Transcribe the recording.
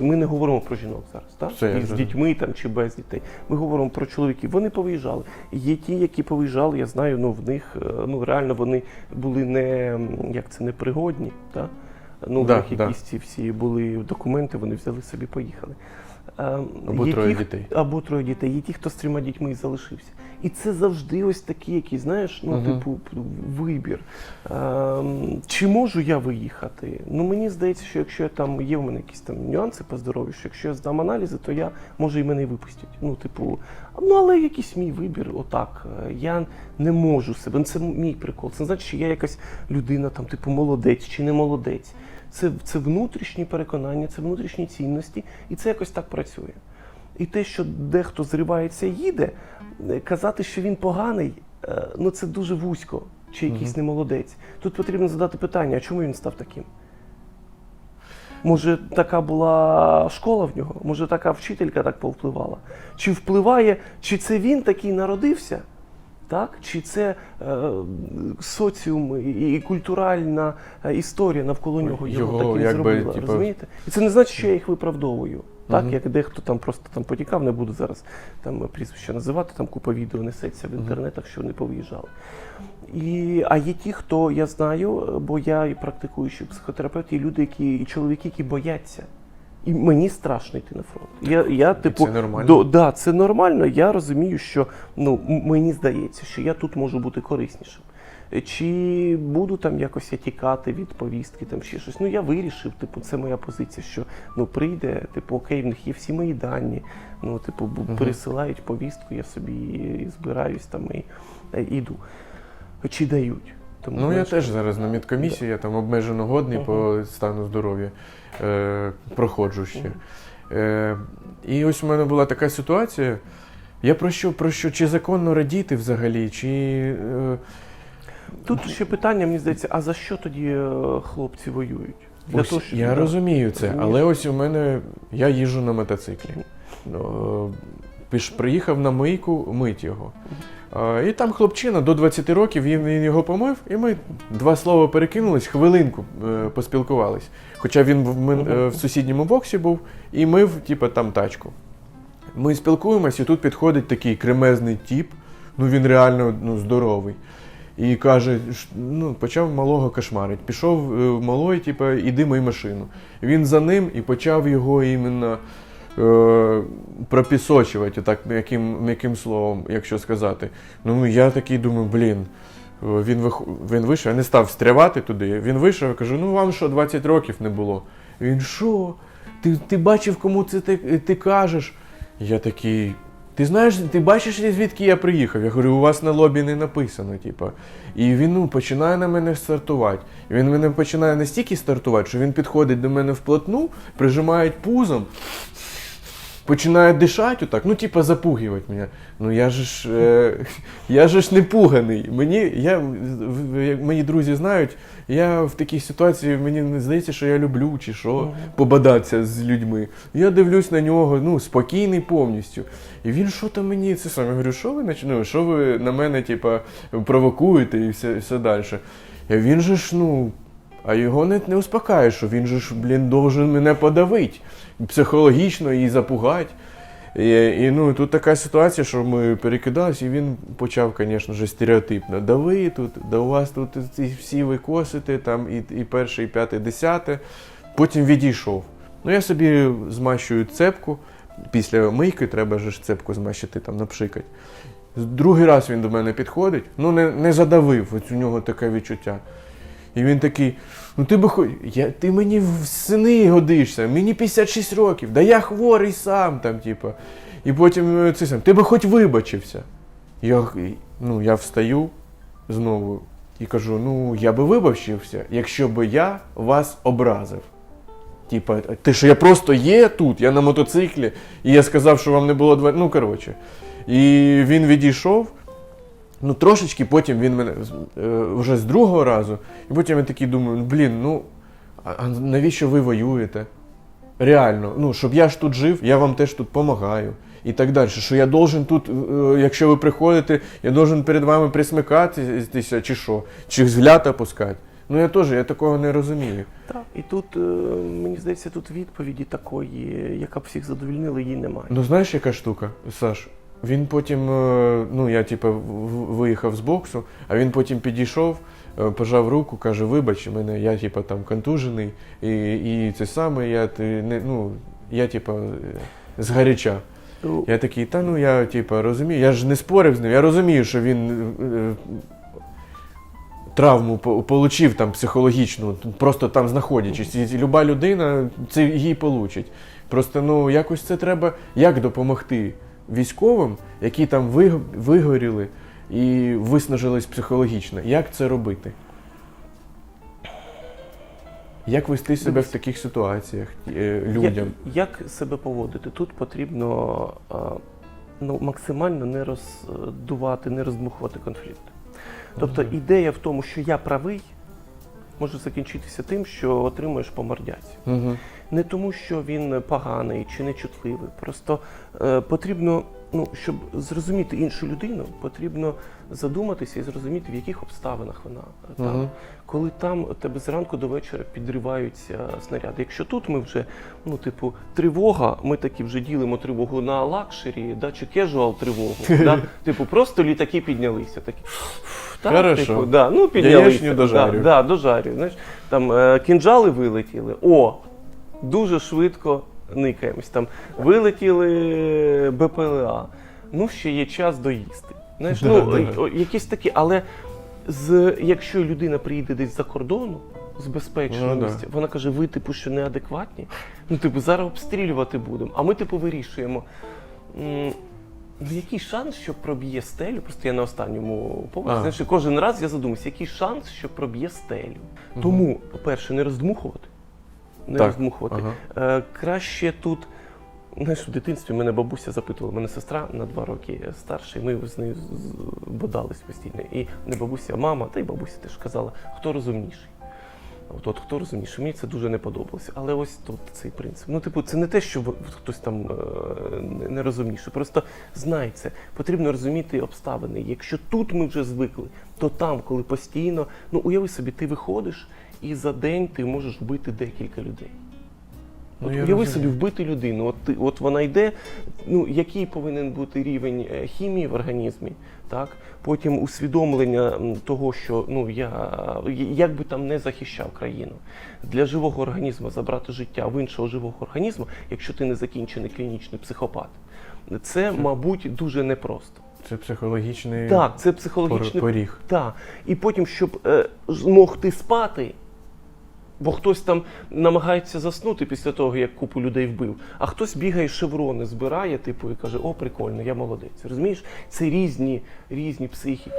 Ми не говоримо про жінок зараз, так? Я І з дітьми там чи без дітей. Ми говоримо про чоловіків. Вони повиїжджали. Є ті, які повиїжджали, я знаю, ну в них е, ну реально вони були не м, як це непригодні, так? Ну, в Да, них да. якісь ці всі були документи, вони взяли собі, поїхали. Або є троє ті, дітей. Або троє дітей. Є ті, хто з трьома дітьми і залишився. І це завжди ось такий, який, знаєш, ну, Мгм. типу, вибір. Ем, чи можу я виїхати? Ну, мені здається, що якщо я там є в мене якісь там нюанси по здоров'ю, що якщо я здам аналізи, то я може і мене і випустять. Ну, типу, ну але якийсь мій вибір, отак. Е, Я не можу себе. Ну, Це мій прикол. Це не значить, що я якась людина, там, типу, молодець чи не молодець. Це, це внутрішні переконання, це внутрішні цінності, і це якось так працює. І те, що дехто зривається і їде, е, казати, що він поганий, е, ну це дуже вузько, чи якийсь не молодець. Тут потрібно задати питання, а чому він став таким? Може, така була школа в нього, може, така вчителька так повпливала. Чи впливає, чи це він такий народився, так? чи це е, соціум і, і культуральна е, історія навколо нього його, Його, таким якби, зробила. типу- Розумієте? І це не значить, що я їх виправдовую. Так, як дехто там просто там потікав, не буду зараз там прізвище називати, там купа відео несеться в інтернетах, що вони повиїжджали. І, а є ті, хто я знаю, бо я і практикуючий психотерапевт, і люди, які і чоловіки, які бояться. І мені страшно йти на фронт. Я, я типу, це нормально? До, да, це нормально. Я розумію, що ну мені здається, що я тут можу бути кориснішим. Е, Чи буду там якось я тікати від повістки, там ще щось. Ну я вирішив, типу, це моя позиція, що ну прийде, типу, окей, в них є всі мої дані. Ну, типу, Мгм. пересилають повістку, я собі і збираюсь там і е, іду. Чи дають? Тому, Ну, я теж зараз на медкомісії, я там обмежено годний по стану здоров'я е, проходжу ще. Е, і ось у мене була така ситуація. Я про що, про що, чи законно радіти взагалі, чи. Е, Тут ще питання, мені здається, а за що тоді е, хлопці воюють? ось, щоб- я розумію це, Розумієш? але ось у мене я їжджу на мотоциклі. Ну, е, піш, приїхав на мийку мить його. І там хлопчина до 20 років, він, його помив, і ми два слова перекинулись, хвилинку е, поспілкувались. Хоча він в, в сусідньому боксі був і мив, типу, там тачку. Ми спілкуємось, і тут підходить такий кремезний тіп, ну він реально ну, здоровий. І каже, ну, почав малого кошмарить. Пішов е, малой, типу, іди мий машину. Він за ним і почав його іменно е, пропісочувати, так м'яким, м'яким словом, якщо сказати. Ну, я такий думаю, блін. е, Він, вих... він вийшов, я не став встрявати туди. Він вийшов, я кажу, ну вам що, 20 років не було. Він що? Ти, ти бачив, кому це ти, ти кажеш? Я такий. Ти знаєш, ти бачиш, звідки я приїхав? Я говорю, у вас на лобі не написано, типу. І він ну, починає на мене стартувати. Він мене починає настільки стартувати, що він підходить до мене вплотну, прижимає пузом, починає дишати отак, ну, типа, запугувати мене. Ну я же ж, е, я же ж не пуганий. Мені, я, як мої друзі знають, я в такій ситуації мені не здається, що я люблю чи що, побадатися з людьми. Я дивлюсь на нього, ну, спокійний повністю. І він що то мені це саме. Я говорю, що ви ну, що ви на мене, типа, провокуєте і все, все далі. Він же ж, ну. А його не, не успокає, що він же ж, блін, должен мене подавити психологічно і запугати. І, і ну, тут така ситуація, що ми перекидалися, і він почав, звісно стереотипно. Да ви тут, да у вас тут всі ви косите, там і, і перше, і п'яте, і десяте. Потім відійшов. Ну, я собі змащую цепку. Після мийки треба ж цепку змащити, там, напшикати. Другий раз він до мене підходить, ну не, не задавив, ось у нього таке відчуття. І він такий: ну ти би хоч. Я, ти мені в сини годишся, мені 56 років, да я хворий сам там, типу. І потім е, це сам, ти би хоч вибачився. Я, ну, я встаю знову і кажу: ну, я би вибачився, якщо би я вас образив. Типа, ти що я просто є тут, я на мотоциклі, і я сказав, що вам не було два. Ну, коротше. І він відійшов. Ну, трошечки потім він мене е, вже з другого разу, і потім я такий думаю, «Ну, блін, ну а навіщо ви воюєте? Реально, ну, щоб я ж тут жив, я вам теж тут допомагаю. і так далі. Що я должен тут, е, якщо ви приходите, я должен перед вами присмикатися, чи що, чи взгляд опускати. Ну я теж я такого не розумію. Так. І тут, е, мені здається, тут відповіді такої, яка б всіх задовільнила, її немає. Ну знаєш, яка штука, Саш? Він потім, е, ну я типу, виїхав з боксу, а він потім підійшов, е, пожав руку, каже: вибач, мене я типу, там контужений, і, і це саме, я ти не ну, я типу, згаряча. Ну, Я такий, та ну я типу, розумію, я ж не спорив з ним, я розумію, що він. е, Травму по- получив там психологічну, просто там знаходячись. І люба людина це її получить. Просто ну якось це треба як допомогти військовим, які там вигоріли і виснажились психологічно. Як це робити? Як вести себе в таких ситуаціях е, людям? Як, як себе поводити? Тут потрібно ну, максимально не роздувати, не роздмухувати конфлікт. Тобто ідея в тому, що я правий, може закінчитися тим, що отримуєш по мордяці. Угу. Не тому, що він поганий чи нечутливий. Просто е, потрібно, ну, щоб зрозуміти іншу людину, потрібно задуматися і зрозуміти, в яких обставинах вона е, там. Мгм. Коли там тебе зранку до вечора підриваються снаряди. Якщо тут ми вже, ну, типу, тривога, ми таки вже ділимо тривогу на лакшері, да, чи кежуал тривогу. да? Типу, просто літаки піднялися. Такі, так, Хорошо. типу, да, ну, піднялися. Яєчню дожарю. Да, да, дожарю. Знаєш, там е, кінжали вилетіли. О, дуже швидко никаємось. Там вилетіли БПЛА. Ну, ще є час доїсти. Знаєш, Да, ну, да. якісь такі, але з, якщо людина приїде десь за кордону, з безпечного Ну, да. вона каже, ви, типу, що неадекватні. Ну, типу, зараз обстрілювати будемо. А ми, типу, вирішуємо. Ну, який шанс, що проб'є стелю? Просто я на останньому поверсі. Знаєш, кожен раз я задумуюся, який шанс, що проб'є стелю. Тому, по-перше, не роздмухувати. Не Так. роздмухувати. Ага. Е, краще тут. Знаєш, в дитинстві мене бабуся запитувала, мене сестра на два роки старша, і ми з нею бодались постійно. І не бабуся, а мама, та й бабуся теж казала, хто розумніший. От, от хто розумніший, мені це дуже не подобалося. Але ось тут цей принцип. Ну, типу, це не те, що хтось там е, не- не розумніший. Просто знай це. Потрібно розуміти обставини. Якщо тут ми вже звикли, то там, коли постійно, ну уяви собі, ти виходиш, і за день ти можеш вбити декілька людей. Ну, От уяви собі вбити людину. От, ти, от вона йде, ну який повинен бути рівень е, хімії в організмі, так? Потім усвідомлення того, що ну я як би там не захищав країну. Для живого організму забрати життя в іншого живого організму, якщо ти не закінчений клінічний психопат, це, мабуть, дуже непросто. Це психологічний Так, це психологічний поріг. так. І потім, щоб е, змогти спати, бо хтось там намагається заснути після того, як купу людей вбив, а хтось бігає шеврони, збирає, типу, і каже, о, прикольно, я молодець. Розумієш? Це різні, різні психіки.